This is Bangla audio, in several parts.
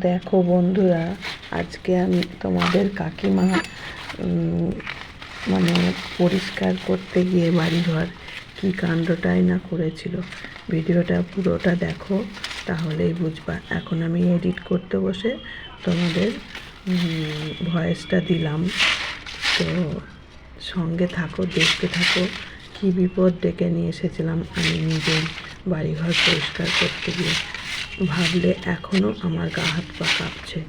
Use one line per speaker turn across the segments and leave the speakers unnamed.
দেখো বন্ধুরা, আজকে আমি তোমাদের কাকিমা মানে পরিষ্কার করতে গিয়ে বাড়িঘর কী কাণ্ডটাই না করেছিল। ভিডিওটা পুরোটা দেখো, তাহলেই বুঝবা। এখন আমি এডিট করতে বসে তোমাদের ভয়েসটা দিলাম। তো সঙ্গে থাকো, দেখতে থাকো, কী বিপদ ডেকে নিয়ে এসেছিলাম আমি নিজেই বাড়িঘর পরিষ্কার করতে গিয়ে। ভাবলে এখনও আমার গা হাত পা কাঁপছে।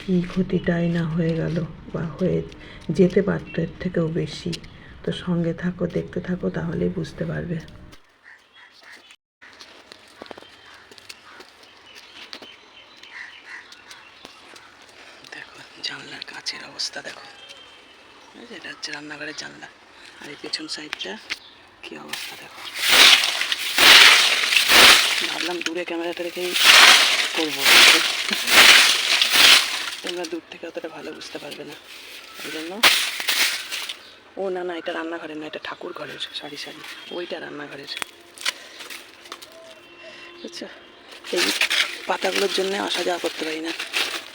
কী ক্ষতিটাই না হয়ে গেল বা হয়ে যেতে পারতো এর থেকেও বেশি। তো সঙ্গে থাকো, দেখতে থাকো, তাহলেই বুঝতে পারবে। দেখো, জানলার কাছের অবস্থা দেখো। এটা হচ্ছে রান্নাঘরের জানলা। আর এই পেছন সাইডটা কি অবস্থা দেখো। ভাবলাম দূরে ক্যামেরাটা রেখেই করব। তোমরা দূর থেকে অতটা ভালো বুঝতে পারবে না। ওই জন্য ও, না না, এটা রান্নাঘরের না, এটা ঠাকুর ঘরের সরি সরি, ওইটা রান্নাঘরের। আচ্ছা এই পাতাগুলোর জন্য আসা যাওয়া করতে পারি না।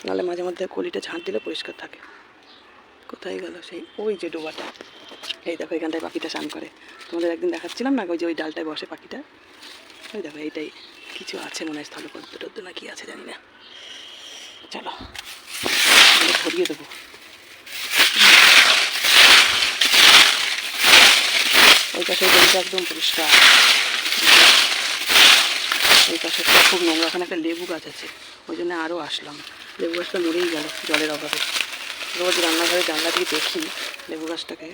নাহলে মাঝে মধ্যে কলিটা ঝাঁট দিলে পরিষ্কার থাকে। কোথায় গেল সেই? ওই যে ডোবাটা। এই দেখো, এখানটায় পাখিটা স্নান করে। তোমাদের একদিন দেখাচ্ছিলাম না, ওই যে ওই ডালটায় বসে পাখিটা? ওই দেখো এইটাই কিছু আছে মনে হয় স্থলপদ্ম টদ্ম না কি আছে জানি না। চলো ধরিয়ে দেবো। ওই পাশে জলটা একদম পরিষ্কার। ওই পাশে খুব নোংরা, ওখানে একটা লেবু গাছ আছে, ওই জন্য আরও আসলাম। লেবু গাছটা মরেই গেল জলের অভাবে। রোজ রান্নাঘরে জানলা দিয়ে দেখি লেবু গাছটাকে,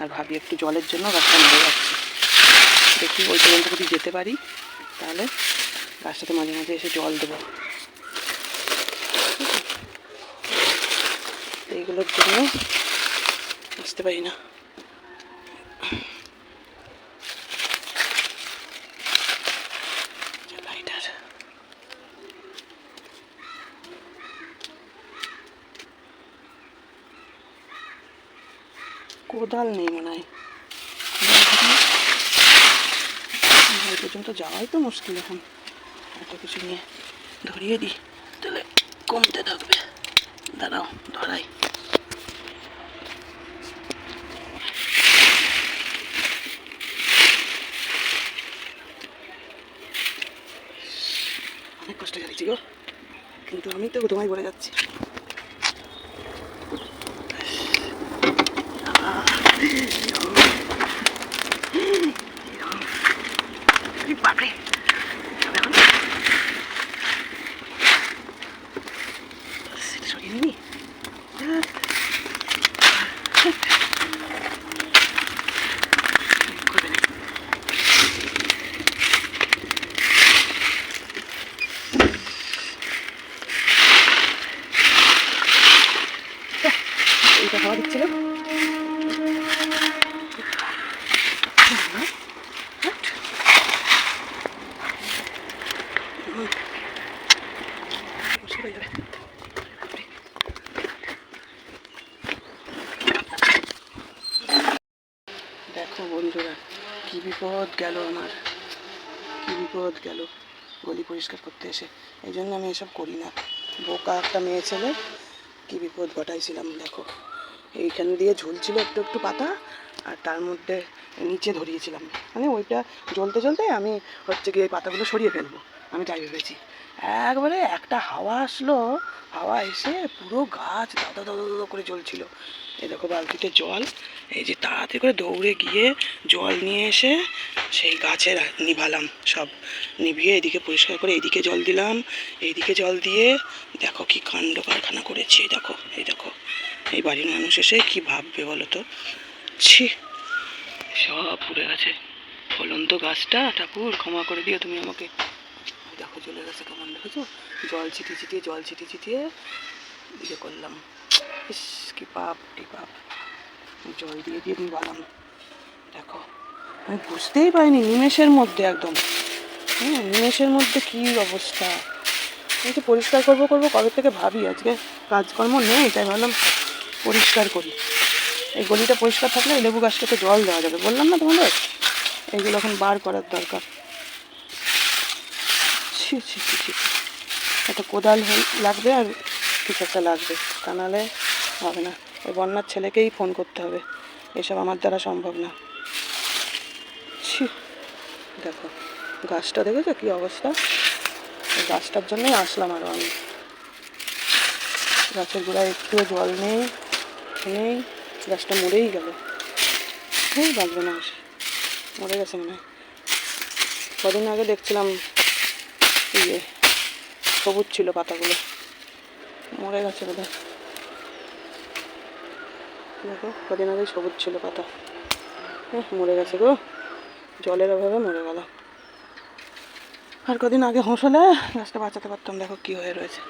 আর ভাবি একটু জলের জন্য গাছটা মরে যাচ্ছে। দেখি ওই পর্যন্ত যদি যেতে পারি তাহলে গাছটাতে মাঝে মাঝে এসে জল দেবো। এইগুলোর জন্য আসতে পারি না। কোদাল নেই মনে হয় ওই পর্যন্ত যাওয়াই তো মুশকিল এখন। এত কিছু নিয়ে ধরিয়ে দিই, তাহলে কমতে থাকবে। দাঁড়াও, ধরাই। অনেক কষ্ট চালিয়েছি গো। কিন্তু আমি তো তোমায় বলে যাচ্ছি আরে বাপরে যাবে এখন? সেটা সরিয়ে নিই করবে না এইটা খাওয়া দিচ্ছিল দেখো বন্ধুরা কি বিপদ গেল আমার বিপদ গেল। গলি পরিষ্কার করতে এসে। এই জন্য আমি এসব করি না। বোকা একটা মেয়ে ছেলে, কী বিপদ ঘটাইছিলাম দেখো। এইখান দিয়ে ঝুলছিল একটু একটু পাতা, আর তার মধ্যে নিচে ধরিয়েছিলাম। মানে ওইটা জ্বলতে জ্বলতে আমি হচ্ছে গিয়ে পাতাগুলো সরিয়ে ফেলব। আমি তাই ভেবেছি। একবারে একটা হাওয়া আসলো, হাওয়া এসে পুরো গাছ দাদা দাদা দাদা করে জ্বলছিল। এই দেখো বালতিতে জল, এই যে তাড়াতাড়ি করে দৌড়ে গিয়ে জল নিয়ে এসে সেই গাছে রা- নিভালাম সব। নিভিয়ে এদিকে পরিষ্কার করে এদিকে জল দিলাম এইদিকে জল দিয়ে দেখো কি কাণ্ড কারখানা করেছি দেখো, এই দেখো। এই বাড়ির মানুষ এসে কি ভাববে বলো তো? ছি, সব পুড়ে গেছে। ফলন্ত গাছটা, ঠাকুর ক্ষমা করে দিও তুমি আমাকে। দেখো, চলে গেছে কেমন দেখেছ? জল ছিটিয়ে ছিটিয়ে, জল ছিটিয়ে ছিটিয়ে ইয়ে করলাম। ইস, কি পাপ কি পাপ। জল দিয়ে দিয়ে নিবালাম দেখো, আমি বুঝতেই পারিনি নিমেষের মধ্যে একদম। হ্যাঁ নিমেষের মধ্যে কি অবস্থা? আমি তো পরিষ্কার করব করব কবে থেকে ভাবি? আজকে কাজকর্ম নেই, তাই ভাবলাম পরিষ্কার করি। এই গলিটা পরিষ্কার থাকলে লেবু গাছটাকে জল দেওয়া যাবে। বললাম না তোমাদের? এইগুলো এখন বার করার দরকার। ছি ছি ছি ছি। একটা কোদাল লাগবে আর কিছু একটা লাগবে। তা নাহলে হবে না। ওই বন্যার ছেলেকেই ফোন করতে হবে। এসব আমার দ্বারা সম্ভব না। ছি, দেখো, গাছটা দেখেছ কি অবস্থা? গাছটার জন্যই আসলাম আরও আমি। গাছের গোড়ায় একটুও জল নেই নেই। গাছটা মরেই গেল। এই বাঁচবে না মরে গেছে মনে হয়। কদিন আগে দেখছিলাম ইয়ে সবুজ ছিল পাতাগুলো। মরে গেছে বোধ দেখো, কদিন আগে সবুজ ছিল পাতা। হ্যাঁ মরে গেছে গো। জলের অভাবে মরে গেল। আর কদিন আগে হোঁসলে গাছটা বাঁচাতে পারতাম, দেখো কী হয়ে রয়েছে।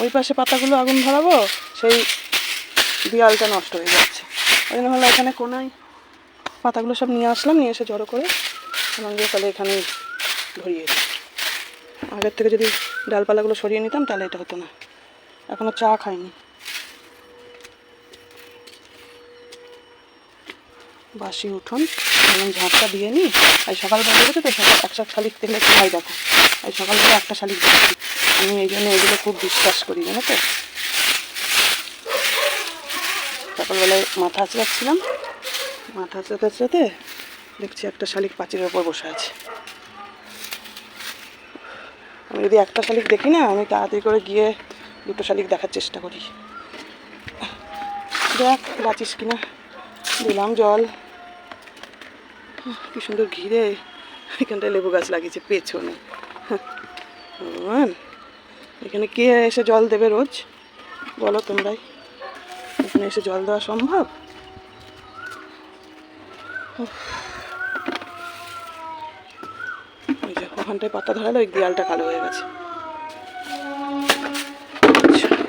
ওই পাশে পাতাগুলো আগুন ধরাবো, সেই দেয়ালটা নষ্ট হয়ে যাচ্ছে। ওই জন্য হলো এখানে কোনায় পাতাগুলো সব নিয়ে আসলাম, নিয়ে এসে জড়ো করে এবং দিয়ে তাহলে এখানে ধরিয়ে দিই। আগের থেকে যদি ডালপালাগুলো সরিয়ে নিতাম তাহলে এটা হতো না। এখনও চা খাইনি। বাসি উঠোন এবং ঝাঁটটা দিয়ে নিই। আর সকালবেলা দেখেছ তো, সকাল একশো শালিক দেখলে খাই দেখো আর সকালবেলা একটা শালিক দেখছি। আমি এই জন্য এগুলো খুব বিশ্বাস করি, জানো তো। সকালবেলায় মাথা আঁচড়াচ্ছিলাম। মাথা আঁচড়াতে দেখছি একটা শালিক পাঁচিলের ওপর বসে আছে। আমি যদি একটা শালিক দেখি না, আমি তাড়াতাড়ি করে গিয়ে দুটো শালিক দেখার চেষ্টা করি। দেখ, বাঁচিস কিনা দিলাম জল। কি সুন্দর ঘিরে এখানটায় লেবু গাছ লাগিয়েছে, পেছনে। ভগবান। এখানে কে এসে জল দেবে রোজ? বলো তোমরাই। এখানে এসে জল দেওয়া সম্ভব? ওখানটায় পাতা ধরালো, ওই দেয়ালটা কালো হয়ে গেছে।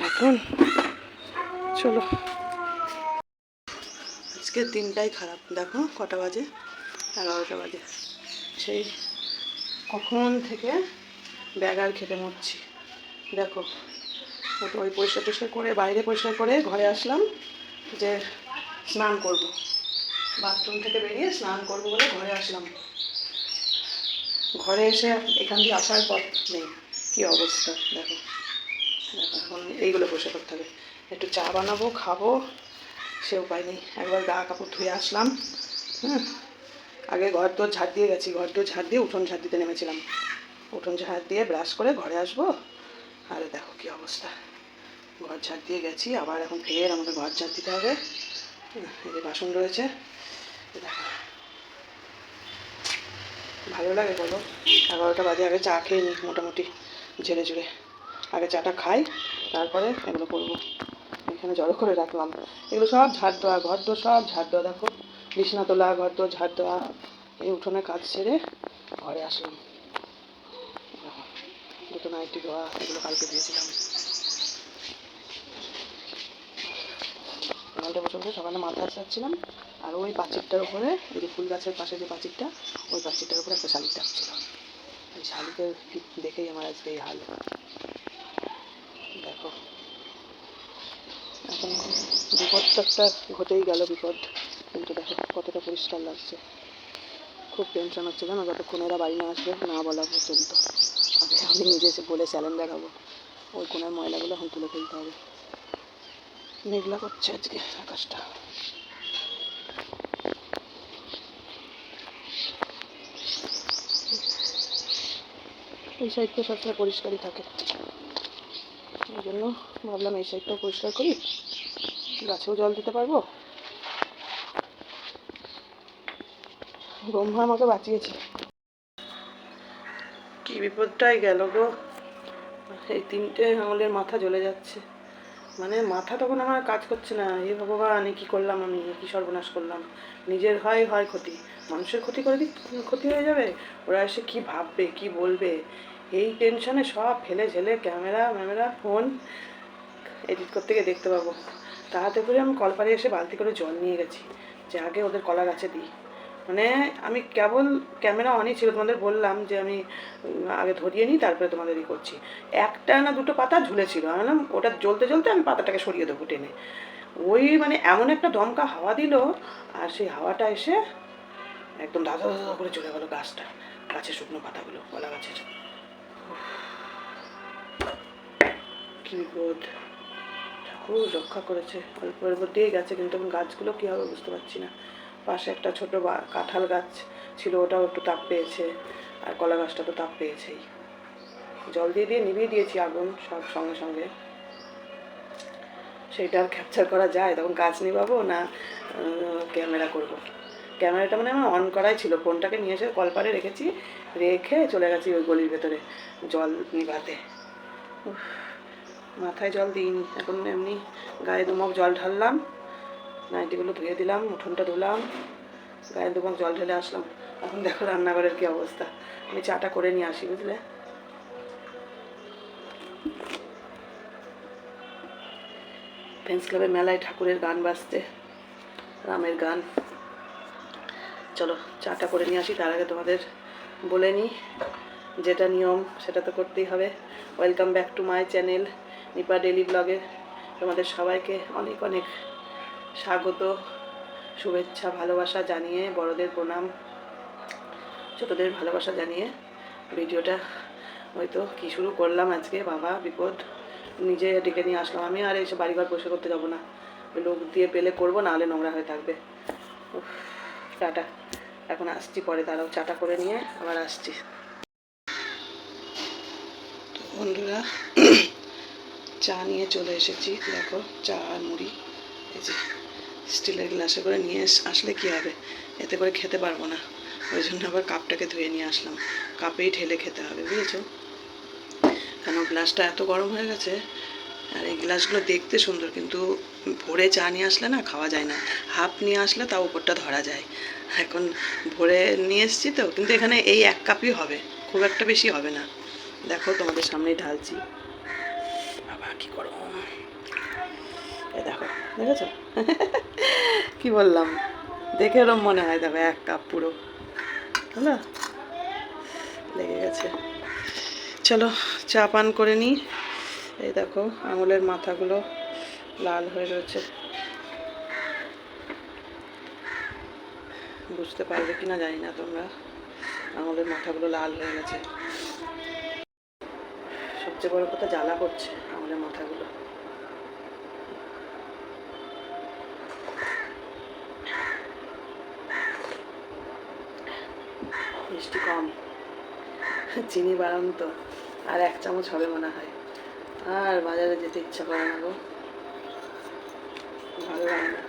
এখন চলো। আজকে দিনটাই খারাপ, দেখো কটা বাজে? এগারোটা বাজে। সেই কখন থেকে ব্যাগ আর খেতে মরছি। দেখো তো ওই পরিষ্কার টরিষ্কার করে বাইরে পরিষ্কার করে ঘরে আসলাম যে স্নান করব। বাথরুম থেকে বেরিয়ে স্নান করব বলে ঘরে আসলাম। ঘরে এসে এখান দিয়ে আসার পথ নেই। কী অবস্থা? দেখো এখন এইগুলো বসে করতে হবে। একটু চা বানাবো, খাব, সে উপায় নেই। একবার গা কাপড় ধুয়ে আসলাম হ্যাঁ আগে ঘর দোর ঝাড় দিয়ে গেছি, ঘর দোর ঝাড় দিয়ে উঠোন ঝাড় দিতে নেমেছিলাম। উঠোন ঝাড় দিয়ে ব্রাশ করে ঘরে আসব। আর দেখো কী অবস্থা। ঘর ঝাড় দিয়ে গেছি, আবার এখন ফের আমাকে ঘর ঝাড় দিতে হবে। এই যে বাসন রয়েছে দেখো। ভালো লাগে বলো, এগারোটা বাজে, আগে চা খেয়ে নিই মোটামুটি ঝেড়ে ঝুড়ে। আগে চাটা খাই, তারপরে এগুলো করব। এখানে জড়ো করে রাখলাম। এগুলো সব ঝাড় দেওয়া, ঘর দোর সব ঝাড় দেওয়া, দেখো। বিছনা তোলা, ঘর দোর ঝাড় দেওয়া, এই উঠোনে কাজ সেরে ঘরে আসলাম। দুটো নাইটি দেওয়া এগুলো কালকে দিয়েছিলাম। বসে বসে সকালে মাথা চাচ্ছিলাম আর ওই পাঁচিরটার উপরে, এই যে ফুল গাছের পাশে যে পাঁচিরটা, ওই পাঁচিরটার উপরে একটা শালিক ডাকছিল। এই শালিকের কি- দেখেই আমার আজকে এই হাল। দেখো। এখন বিপদ তো একটা ঘটেই গেল বিপদ, কিন্তু দেখো কতটা পরিষ্কার লাগছে। খুব টেনশন হচ্ছে জানো, যতক্ষণ এরা বাড়ি না আসবে, না বলা পর্যন্ত। আগে আমি নিজে এসে বলে স্যালেন দেখাবো। ওই কোনার ময়লাগুলো এখন তুলে ফেলতে হবে। মেঘলা করছে আজকে আকাশটা। এই সাইডটা সবসময় পরিষ্কারই থাকে। এই জন্য ভাবলাম এই সাইডটাও পরিষ্কার করি। গাছেও জল দিতে পারব। ব্রহ্মা আমাকে বাঁচিয়েছে। কি বিপদটাই গেল গো। এই তিনটে আঙুলের মাথা জ্বলে যাচ্ছে। মানে মাথা তখন আমার কাজ করছে না। এ ভগবান কী করলাম আমি? কী সর্বনাশ করলাম? নিজের হয় হয় ক্ষতি। মানুষের ক্ষতি করে দিক ক্ষতি হয়ে যাবে। ওরা এসে কি ভাববে, কি বলবে? এই টেনশনে সব ফেলে ঝেলে ক্যামেরা ম্যামেরা ফোন এডিট করতে গিয়ে দেখতে পাবো। তাড়াতাড়ি করে আমি কলপারে এসে বালতি করে জল নিয়ে গেছি। যে আগে ওদের কলা গাছে দিই। মানে আমি কেবল ক্যামেরা অনই ছিল, তোমাদের বললাম যে আমি আগে ধরিয়ে নিই, তারপরে তোমাদের ই করছি। একটা না দুটো পাতা ঝুলেছিল, আমি বললাম, ওটা জ্বলতে জ্বলতে আমি পাতাটাকে সরিয়ে দেবো টেনে। ওই মানে এমন একটা দমকা হাওয়া দিল, আর সেই হাওয়াটা এসে একদম দাদা দাদা করে চলে গেল গাছটা, গাছের শুকনো পাতাগুলো, কলা গাছের। কি বিপদ ঠাকুর রক্ষা করেছে, অল্প অল্প দিয়ে গেছে, কিন্তু এখন গাছগুলো কী হবে বুঝতে পারছি না। পাশে একটা ছোট কাঁঠাল গাছ ছিল, ওটাও একটু তাপ পেয়েছে, আর কলা গাছটা তো তাপ পেয়েছেই। জল দিয়ে দিয়ে নিভিয়ে দিয়েছি আগুন সব সঙ্গে সঙ্গে। সেইটা আর ক্যাপচার করা যায়, তখন গাছ নিভাবো না ক্যামেরা করব। ক্যামেরাটা মানে আমার অন করাই ছিল ফোনটাকে নিয়ে এসে কলপারে রেখেছি, রেখে চলে গেছি ওই গলির ভেতরে জল নিভাতে। মাথায় জল দিইনি, এখন এমনি গায়ে দুমক জল ঢাললাম। নাইটিগুলো ধুয়ে দিলাম, উঠোনটা ধুলাম গায়ে দুমক জল ঢেলে আসলাম। এখন দেখো রান্নাঘরের কি অবস্থা। আমি চাটা করে নিয়ে আসি, বুঝলে? ফ্রেন্ডস ক্লাবের মেলায় ঠাকুরের গান বাজছে, রামের গান। চলো, চাটা করে নিয়ে আসি, তার আগে তোমাদের বলে নিই, যেটা নিয়ম সেটা তো করতেই হবে। Welcome back to my channel Nipa daily ব্লগে তোমাদের সবাইকে অনেক অনেক স্বাগত, শুভেচ্ছা, ভালোবাসা জানিয়ে বড়দের প্রণাম, ছোটদের ভালোবাসা জানিয়ে ভিডিওটা হয়তো কী শুরু করলাম আজকে, বাবা, বিপদ, নিজে ডেকে নিয়ে আসলাম আমি আর এসে বাড়িঘর বসে করতে যাব না। লোক দিয়ে পেলে করব, নাহলে নোংরা হয়ে থাকবে। টাটা। এখন আসছি পরে, তারাও চাটা করে নিয়ে আবার আসছি। বন্ধুরা, চা নিয়ে চলে এসেছি, দেখো, চা আর মুড়ি, এই যে। স্টিলের গ্লাসে করে নিয়ে আসলে কি হবে? এতে করে খেতে পারব না। ওই জন্য আবার কাপটাকে ধুয়ে নিয়ে আসলাম। কাপেই ঢেলে খেতে হবে, বুঝেছ? কেন, গ্লাসটা এত গরম হয়ে গেছে? আর এই গ্লাসগুলো দেখতে সুন্দর, কিন্তু ভোরে চা নিয়ে আসলে না খাওয়া যায় না। হাফ নিয়ে আসলে তাও উপরটা ধরা যায়। এখন ভোরে নিয়ে এসেছি তো, কিন্তু এখানে এই এক কাপই হবে। খুব একটা বেশি হবে না। দেখো তোমাদের সামনেই ঢালছি। বাবা, কি দেখো দেখেছ? কি বললাম? দেখে এরম মনে হয়, দেখো, এক কাপ পুরো। হলো? লেগে গেছে। চলো, চা পান করে নিই। এই দেখো, আঙুলের মাথাগুলো লাল হয়ে রয়েছে। বুঝতে পারবে কি না জানি না তোমরা। আঙুলের মাথাগুলো লাল হয়ে গেছে। সবচেয়ে বড় কথা, জ্বালা করছে আঙুলের মাথাগুলো। মিষ্টি কম। চিনি বাড়ান তো, আর এক চামচ হবে মনে হয়। আর বাজারে যেতে ইচ্ছা করে না গো। ভালো লাগে না।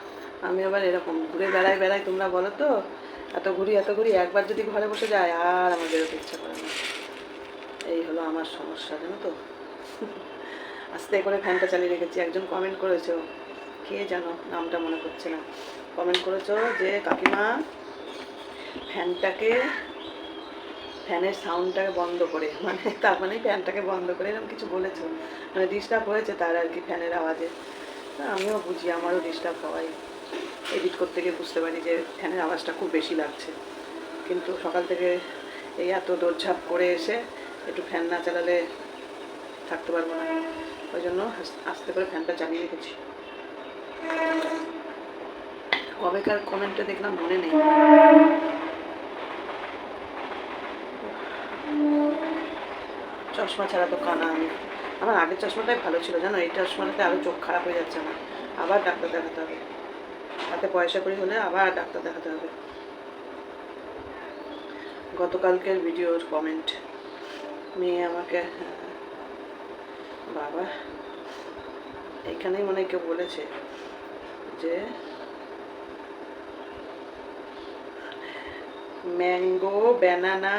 আমি আবার এরকম, ঘুরে বেড়াই বেড়াই তোমরা বলো তো, এত ঘুরি এত ঘুরি, একবার যদি ঘরে বসে যায়, আর আমার বেরোতে ইচ্ছা করে না। এই হলো আমার সমস্যা, জানো তো। আস্তে করে ফ্যানটা চালিয়ে রেখেছি। একজন কমেন্ট করেছ, কে জানো, নামটা মনে করছে না। কমেন্ট করেছ যে, কাকিমা, ফ্যানটাকে ফ্যানের সাউন্ডটাকে বন্ধ করে মানে তার মানে ফ্যানটাকে বন্ধ করে এরকম কিছু বলেছ। মানে ডিস্টার্ব হয়েছে তার আর কি ফ্যানের আওয়াজে। আমিও বুঝি, আমারও ডিস্টার্ব হওয়াই। এডিট করতে গিয়ে বুঝতে পারি যে ফ্যানের আওয়াজটা খুব বেশি লাগছে। কিন্তু সকাল থেকে এই এত দৌড়ঝাঁপ করে এসে একটু ফ্যান না চালালে থাকতে পারব না। ওই জন্য আস- আস্তে করে ফ্যানটা চালিয়ে রেখেছি। কবেকার কমেন্টটা দেখলাম মনে নেই। চশমা ছাড়া তো কানা আমি আমার আগের চশমাটাই ভালো ছিল, জানো? এই চশমাটাতে আরও চোখ খারাপ হয়ে যাচ্ছে আমার। আবার ডাক্তার দেখাতে হবে। হাতে পয়সা করি হলে আবার ডাক্তার দেখাতে হবে। গতকালকের ভিডিওর কমেন্ট মেয়ে আমাকে বাবা এইখানেই মনে কেউ বলেছে যে, ম্যাঙ্গো, ব্যানানা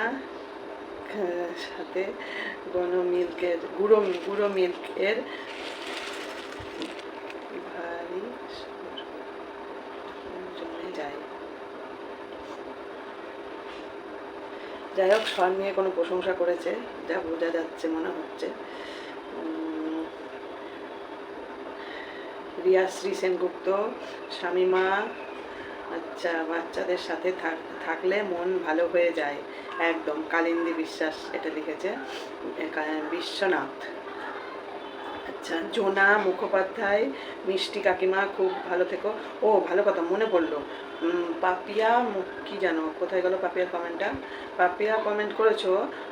সাথে মিল্কের গুঁড়ো গুঁড়ো মিল্কের ভারী জমে যায় যাই। হোক স্বর নিয়ে কোনো প্রশংসা করেছে যা বোঝা যাচ্ছে মনে হচ্ছে। উম, রিয়াশ্রী সেনগুপ্ত শামিমা আচ্ছা বাচ্চাদের সাথে থাক- থাকলে মন ভালো হয়ে যায়। একদম, কালিন্দী বিশ্বাস এটা লিখেছে বিশ্বনাথ। আচ্ছা জোনা মুখোপাধ্যায়, মিষ্টি কাকিমা, খুব ভালো থেকো। ও, ভালো কথা, মনে পড়ল। পাপিয়া কি জানো, কোথায় গেল পাপিয়ার কমেন্টটা পাপিয়া কমেন্ট করেছ,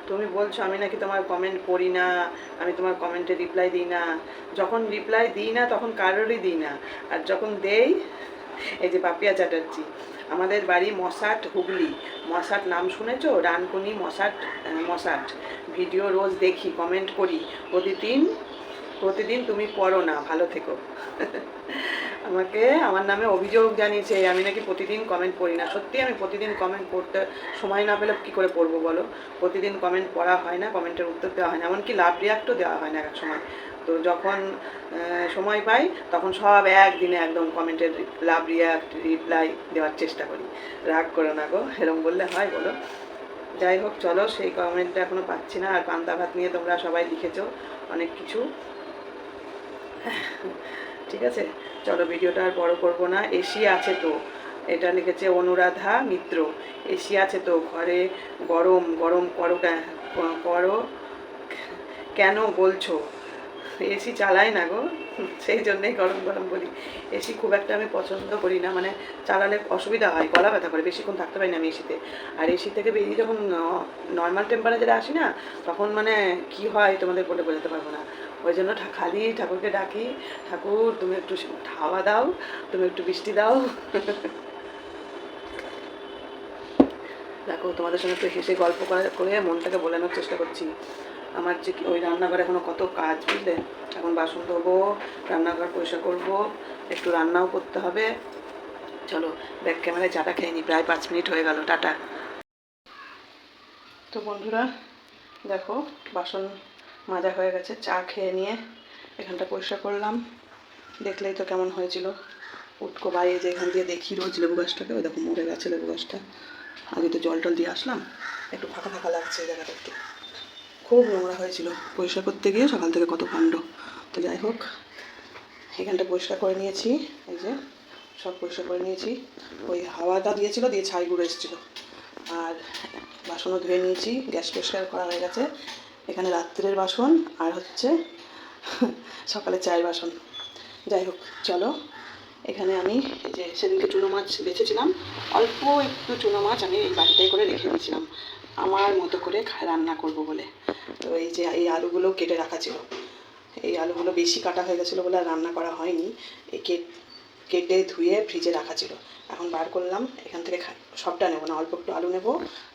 তুমি বলছো, আমি নাকি তোমার কমেন্ট পড়ি না, আমি তোমার কমেন্টে রিপ্লাই দিই না। যখন রিপ্লাই দিই না, তখন কারোরই দিই না। আর যখন দেই এই যে পাপিয়া চ্যাটার্জি, আমাদের বাড়ি মশাট হুগলি। মশাট নাম শুনেছো? রানকুনি মশাট মশাট। ভিডিও রোজ দেখি কমেন্ট করি। প্রতিদিন প্রতিদিন তুমি পড়ো না, ভালো থেকো। আমাকে, আমার নামে অভিযোগ জানিয়েছে, আমি নাকি প্রতিদিন কমেন্ট পড়ি না। সত্যি আমি প্রতিদিন কমেন্ট পড়তে সময় না পেলে কী করে পড়ব বলো? প্রতিদিন কমেন্ট পড়া হয় না কমেন্টের উত্তর দেওয়া হয় না। এমনকি লাভ রিয়াক্টও দেওয়া হয় না এক সময়। তো যখন সময় পাই, তখন সব একদিনে একদম কমেন্টের লাভ রিয়াক্ট রিপ্লাই দেওয়ার চেষ্টা করি। রাগ করো না গো, এরম বললে হয়, বলো। যাই হোক, চলো, সেই কমেন্টটা এখনও পাচ্ছি না। আর পান্তা ভাত নিয়ে তোমরা সবাই লিখেছো অনেক কিছু। ঠিক আছে, চলো ভিডিওটা আর বড় করব না। এসি আছে তো, এটা লিখেছে অনুরাধা মিত্র। এসি আছে তো, ঘরে গরম গরম করো করো। কেন বলছো? এসি চালাই না গো। সেই জন্যই গরম গরম বলি। এসি খুব একটা আমি পছন্দ করি না। মানে চালালে অসুবিধা হয়, গলা ব্যথা করে। বেশিক্ষণ থাকতে পারি না আমি এসিতে আর এসি থেকে বেরিয়ে যখন নর্মাল টেম্পারেচারে আসি না, তখন মানে কি হয় তোমাদের বলে বোঝাতে পারব না। ওই জন্য খালি ঠাকুরকে ডাকি, ঠাকুর, তুমি একটু হাওয়া দাও, তুমি একটু বৃষ্টি দাও। দেখো, তোমাদের সঙ্গে একটু হেসে গল্প করে মনটাকে বোলানোর চেষ্টা করছি। আমার যে ওই রান্নাঘরে এখনও কত কাজ, বুঝলে? এখন বাসন ধোবো, রান্নাঘর পরিষ্কার করব, একটু রান্নাও করতে হবে। চলো ব্যাক ক্যামেরায় চাটা খেয়ে নি, প্রায় পাঁচ মিনিট হয়ে গেল, টাটা। তো বন্ধুরা, দেখো, বাসন মাজা হয়ে গেছে, চা খেয়ে নিয়ে এখানটা পরিষ্কার করলাম। দেখলেই তো কেমন হয়েছিল। উটকো বাইরে যে এখান দিয়ে দেখি রোজ লেবু গাছটাকে, ওই দেখো মরে গেছে লেবু গাছটা। আগে তো জল টল দিয়ে আসলাম, একটু ফাঁকা ফাঁকা লাগছে এই জায়গাটা একটু। খুব নোংরা হয়েছিল। পরিষ্কার করতে গিয়ে সকাল থেকে কত কাণ্ড। তো যাই হোক এখানটা পরিষ্কার করে নিয়েছি। এই যে, সব পরিষ্কার করে নিয়েছি। ওই হাওয়াটা দিয়েছিল, দিয়ে ছাই গুঁড়ো এসেছিল। আর বাসনও ধুয়ে নিয়েছি, গ্যাস পরিষ্কার করা হয়ে গেছে। এখানে রাত্রের বাসন, আর হচ্ছে সকালে চায়ের বাসন। যাই হোক, চলো। এখানে আমি এই যে সেদিনকে চুনো মাছ বেছেছিলাম। অল্প একটু চুনো মাছ আমি এই বাটিটাই করে রেখে দিয়েছিলাম। আমার মতো করে রান্না করব বলে। তো এই যে এই আলুগুলো কেটে রাখা ছিল। এই আলুগুলো বেশি কাটা হয়ে গেছিল বলে আর রান্না করা হয়নি। এই কেট ধুয়ে ফ্রিজে রাখা ছিল। এখন বার করলাম, এখান থেকে সবটা নেব না, অল্প একটু আলু নেব।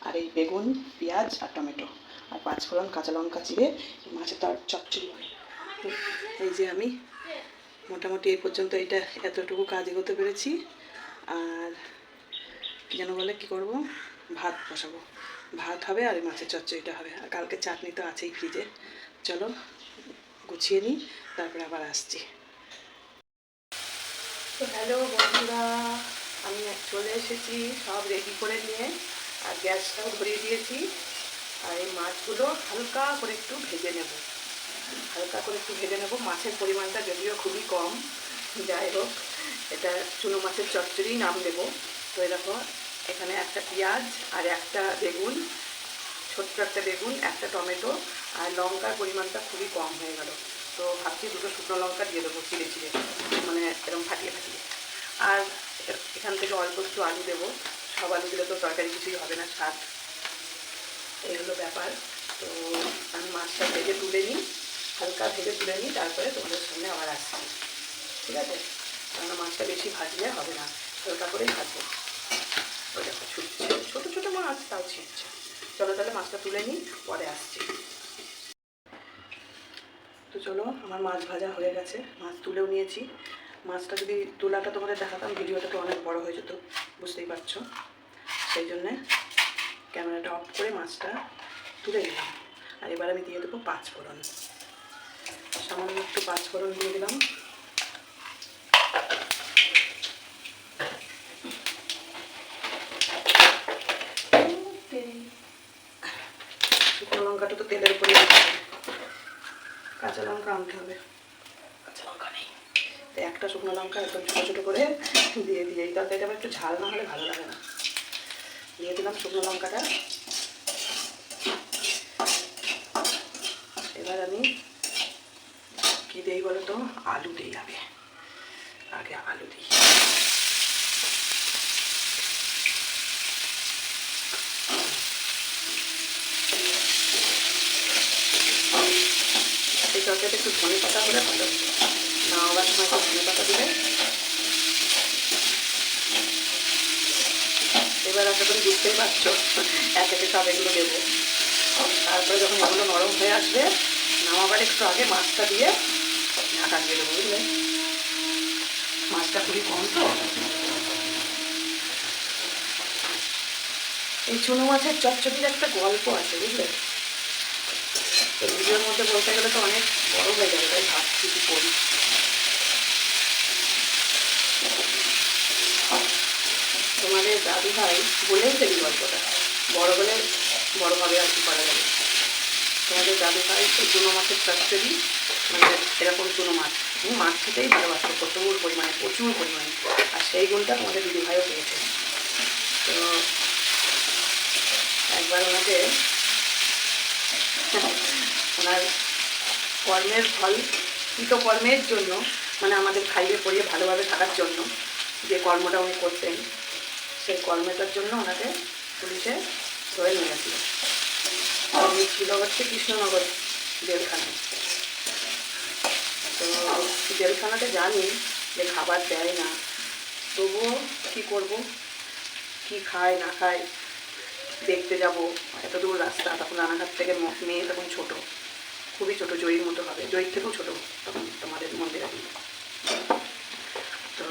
আর এই বেগুন, পেঁয়াজ আর টমেটো। আর পাঁচফোড়ন কাঁচা লঙ্কা চিড়ে মাছের আর চচ্চড়ি তো এই যে আমি মোটামুটি এই পর্যন্ত এটা এতটুকু কাজ এগোতে পেরেছি। আর যেন বলে, কী করব? ভাত বসাবো। ভাত হবে আর মাছের চচ্চড়িটা হবে। আর কালকে চাটনি তো আছেই ফ্রিজে। চলো, গুছিয়ে নিই, তারপরে আবার আসছি। তো হ্যালো বন্ধুরা, আমি চলে এসেছি, সব রেডি করে নিয়ে, আর গ্যাসটাও ধরিয়ে দিয়েছি। আর এই মাছগুলো হালকা করে একটু ভেজে নেব। হালকা করে একটু ভেজে নেব। মাছের পরিমাণটা যদিও খুবই কম। যাই হোক, এটা চুনো মাছের চচ্চড়ি নাম দেব। তো এরকম এখানে একটা পেঁয়াজ আর একটা বেগুন, ছোট্ট একটা বেগুন, একটা টমেটো আর লঙ্কার পরিমাণটা খুবই কম হয়ে গেল। তো ভাবছি দুটো শুকনো লঙ্কা দিয়ে দেবো, চিড়ে চিড়ে মানে এরকম ফাটিয়ে ফাটিয়ে। আর এখান থেকে অল্প একটু আলু দেবো, সব আলু দিলে তো তরকারি কিছুই হবে না স্বাদ এই হলো ব্যাপার। তো আমি মাছটা ভেজে তুলে নিই, হালকা ভেজে তুলে নিই, তারপরে তোমাদের সামনে আবার আসছি। ঠিক আছে? কারণ মাছটা বেশি ভাজলে হবে না, হালকা করেই ভাজবো। দেখো ছুটছে ছোটো ছোটো মাছ তাও ছিটছে চলো তাহলে মাছটা তুলে নিই, পরে আসছি। তো চলো, আমার মাছ ভাজা হয়ে গেছে। মাছ তুলেও নিয়েছি। মাছটা যদি তোলাটা তোমাদের দেখাতাম, ভিডিওটা তো অনেক বড় হয়ে যেত, বুঝতেই পারছ? সেই জন্যে ক্যামেরাটা অফ করে মাছটা তুলে দিলাম আর এবার আমি দিয়ে দেবো পাঁচ ফোড়ন সামান্য একটু পাঁচ ফোড়ন দিয়ে দিলাম শুকনো লঙ্কাটা তো তেলের উপরে দিতে হবে কাঁচা লঙ্কা আনতে হবে। কাঁচা লঙ্কা নেই। তো একটা শুকনো লঙ্কা একদম ছোটো ছোটো করে দিয়ে দিয়ে এই তরকারিটা আবার একটু ঝাল না হলে ভালো লাগে না। দিয়ে দিলাম শুকনো লঙ্কাটা। এবার আমি কী দিই বলো তো আলু দিই আগে। আগে আলু দিই। তরকারিটা একটু ধনে পাতা হলে ভালো। না হওয়ার সময় একটু ধনে পাতা দিলে। এবার আশা করি বুঝতেই পারছ এক একে সব এগুলো দেবো। তারপরে যখন এগুলো নরম হয়ে আসবে, নামাবার একটু আগে মাছটা দিয়ে ঢাকা দিয়ে দেবো, বুঝলে? মাছটা খুবই কম তো। এই চুনো মাছের চচ্চড়ির একটা গল্প আছে, বুঝলে? তো ভিডিওর মধ্যে বলতে গেলে তো অনেক বড় হয়ে যাবে, তাই ভাবছি কি করি। তোমাদের দাদু ভাই বলেই ফেলি গল্পটা, বড় হলে বড়ভাবে আর কি করা যাবে। তোমাদের দাদু ভাই এই চুনো মাছের চচ্চড়ি মানে এরকম চুনো মাছ উনি মাছ খেতেই ভালোবাসতো প্রচুর পরিমাণে প্রচুর পরিমাণে, আর সেই গুণটা তোমাদের দিদি ভাইও পেয়েছে। তো একবার ওনাকে ওনার কর্মের ফল কৃত কর্মের জন্য মানে আমাদের খাইয়ে পরিয়ে ভালোভাবে থাকার জন্য যে কর্মটা উনি করতেন, সেই কর্মটার জন্য ওনাকে পুলিশে ধরে নিয়েছিল উনি ছিল হচ্ছে কৃষ্ণনগর জেলখানায় তো জেলখানাতে জানি যে খাবার দেয় না, তবুও কী করব, কি খায়, না খায়, দেখতে যাব। এত দূর রাস্তা, তখন রানাঘাট থেকে মেয়ে তখন ছোট। খুবই ছোট জয়ীর মতো হবে। জয়ীর থেকেও ছোট তখন তোমাদের মন্দিরে। তো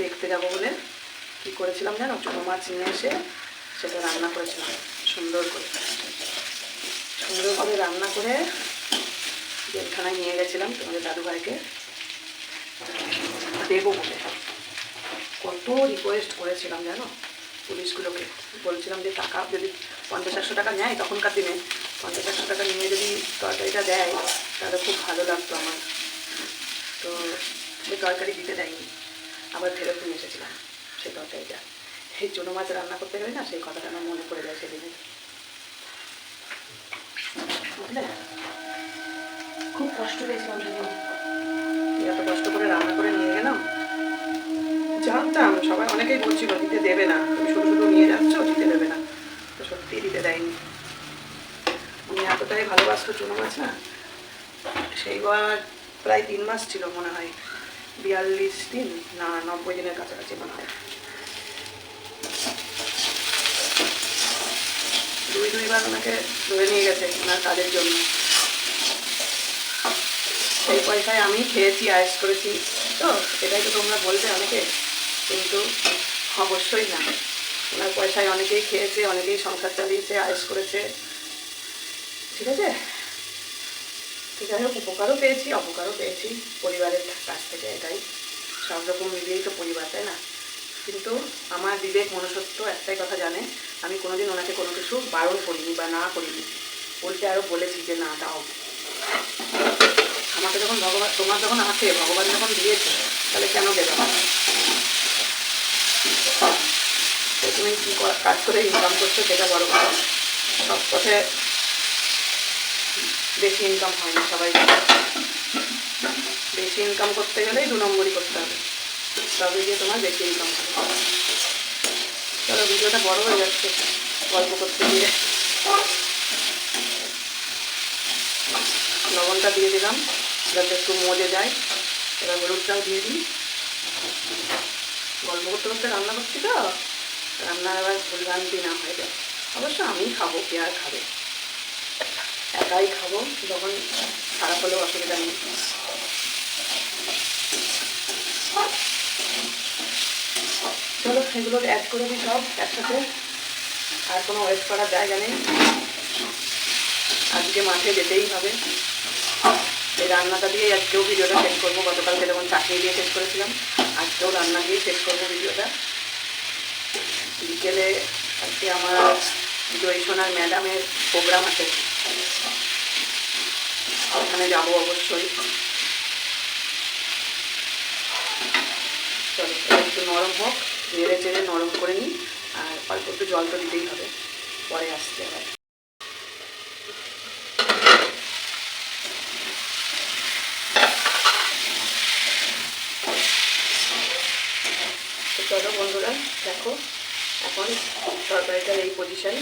দেখতে যাব বলে কি করেছিলাম জানো? ছোটো মাছ নিয়ে এসে সেটা রান্না করেছিলাম। সুন্দর করে। সুন্দর করে রান্না করে জেলখানায় নিয়ে গেছিলাম তোমাদের দাদু ভাইকে। দেবো বলে। কত রিকোয়েস্ট করেছিলাম জানো? পুলিশগুলোকে। বলছিলাম যে টাকা যদি পঞ্চাশ একশো টাকা নেয় তখনকার দিনে পঞ্চাশ একশো টাকা নিয়ে যদি তরকারিটা দেয়, তাহলে খুব ভালো লাগতো আমার। তো সেই তরকারি দিতে দেয়নি। আবার ফেরত নিয়ে এসেছিলাম সেই তরকারিটা। সেই চুনো মাছ রান্না করতে গেলে না, সেই কথাটা আমার মনে পড়ে যায় সেদিনে। বুঝলে? খুব কষ্ট পেয়েছিলাম এত কষ্ট করে রান্না করে নিয়ে গেলাম। জানতাম, সবাই অনেকেই বলছিল, দিতে দেবে না। তুমি শুধু শুধু নিয়ে যাচ্ছ, দিতে দেবে না। তো সত্যিই দিতে দেয়নি। এতটাই ভালোবাসতো চুনো মাছ না? সেইবার প্রায় তিন মাস ছিল মনে হয়। বিয়াল্লিশ দিন না, নব্বই দিনের কাছাকাছি মনে হয়। দুই দুইবার ওনাকে ধরে নিয়ে গেছে ওনার কাজের জন্য। সেই পয়সায় আমি খেয়েছি, আয়েস করেছি। তো এটাই তো তোমরা বলবে অনেকে, কিন্তু অবশ্যই না। ওনার পয়সায় অনেকেই খেয়েছে, অনেকেই সংসার চালিয়েছে, আয়েস করেছে। ঠিক আছে? ঠিক আছে, উপকারও পেয়েছি, অপকারও পেয়েছি। পরিবারের কাছ থেকে এটাই। সব রকম মিলিয়েই তো পরিবার, তাই না? কিন্তু আমার বিবেক মনুষ্যত্ব একটাই কথা জানে, আমি কোনোদিন ওনাকে কোনো কিছু বারণ করিনি বা না করিনি। উল্টে আরও বলেছি যে না দাও আমাকে যখন ভগবান, তোমার যখন আছে ভগবান যখন দিয়েছে, তাহলে কেন দেবে তুমি কী কাজ করে ইনকাম করছ সেটা বড় কথা সব পথে বেশি ইনকাম হয় না সবাই। বেশি ইনকাম করতে গেলেই দু নম্বরই করতে হবে। তবে গিয়ে তোমার বেশি ইনকাম হবে। চলো, ভিডিওটা বড় হয়ে যাচ্ছে। গল্প করতে গিয়ে। লবণটা দিয়ে দিলাম। যাতে একটু মজে যায়। এবার হলুদটাও দিয়ে দিই। গল্প করতে করতে রান্না করছি তো। রান্না এবার ভুলভ্রান্তি না হয়ে যায়। অবশ্য আমি খাব, কে আর খাবে? একাই খাব, যখন খারাপ হলেও অসুবিধা নেই। চলো, সেগুলো অ্যাড করে দিই সব একসাথে। আর কোনো ওয়েস্ট করার জায়গা নেই। আজকে মাঠে যেতেই হবে। এই রান্নাটা দিয়ে আজকেও ভিডিওটা শেষ করব। গতকালকে যেমন চাটনি দিয়ে শেষ করেছিলাম, আজকেও রান্না দিয়ে শেষ করব ভিডিওটা। বিকেলে আজকে আমার জয়সোনার ম্যাডামের প্রোগ্রাম আছে। ওখানে যাব অবশ্যই। চলো একটু নরম হোক, নেড়ে চেড়ে নরম করে নিই, আর অল্প একটু জল তো দিতেই হবে, পরে আসতে তো চলো বন্ধুরা, দেখো, এখন তরকারিটার এই পজিশন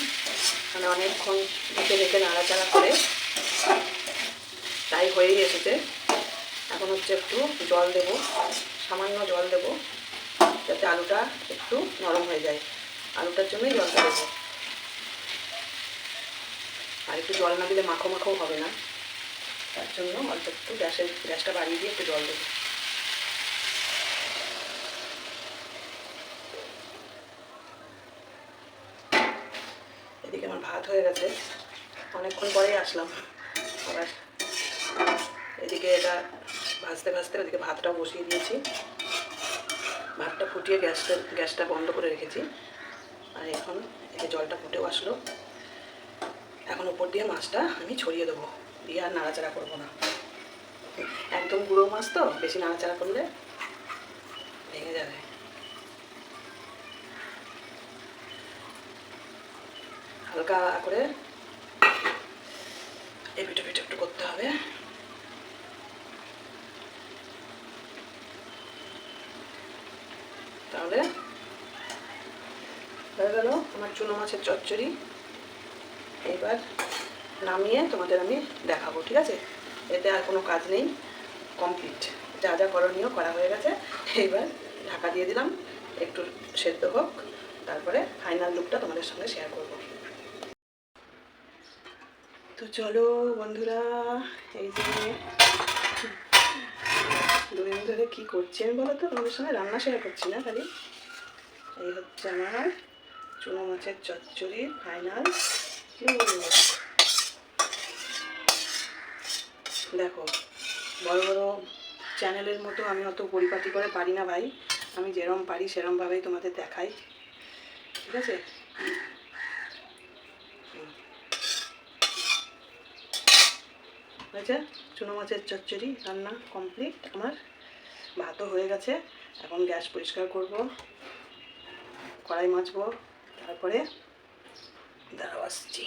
মানে অনেকক্ষণ ঢেকে ঢেকে নাড়াচাড়া করে তাই হয়েই এসেছে। এখন হচ্ছে একটু জল দেব, সামান্য জল দেব, যাতে আলুটা একটু নরম হয়ে যায়। আলুটার জন্যই জলটা দেবো। আর একটু জল না দিলে মাখো মাখো হবে না। তার জন্য অল্প একটু গ্যাসের, গ্যাসটা বাড়িয়ে দিয়ে একটু জল দেবো। এদিকে আমার ভাত হয়ে গেছে। অনেকক্ষণ পরেই আসলাম। আবার এদিকে এটা ভাজতে ভাজতে ওদিকে ভাতটাও বসিয়ে দিয়েছি। ভাতটা ফুটিয়ে গ্যাসটা গ্যাসটা বন্ধ করে রেখেছি। আর এখন এই জলটা ফুটেও আসলো। এখন উপর দিয়ে মাছটা আমি ছড়িয়ে দেবো। দিয়ে আর নাড়াচাড়া করব না। একদম গুঁড়ো মাছ তো, বেশি নাড়াচাড়া করলে ভেঙে যাবে। হালকা করে এপিটো পিটো একটু করতে হবে। তাহলে। হয়ে গেল আমার চুনো মাছের চচ্চড়ি। এবার নামিয়ে তোমাদের আমি দেখাবো, ঠিক আছে? এতে আর কোনো কাজ নেই কমপ্লিট যা যা করণীয় করা হয়ে গেছে। এইবার ঢাকা দিয়ে দিলাম, একটু সেদ্ধ হোক, তারপরে ফাইনাল লুকটা তোমাদের সঙ্গে শেয়ার করব। তো চলো বন্ধুরা, এই যে দুদিন ধরে কী করছি আমি বলো তো? তোমাদের সঙ্গে রান্না শেয়ার করছি না খালি। এই হচ্ছে আমার চুনো মাছের চচ্চড়ি ফাইনাল দেখো, বড় বড় চ্যানেলের মতো আমি অত পরিপাটি করে পারি না ভাই। আমি যেরম পারি সেরমভাবেই তোমাদের দেখাই। ঠিক আছে? হয়েছে, চুনো মাছের চচ্চড়ি রান্না কমপ্লিট আমার ভাতও হয়ে গেছে, এখন গ্যাস পরিষ্কার করব, কড়াই মাছব তারপরে দাঁড়াও আসছি।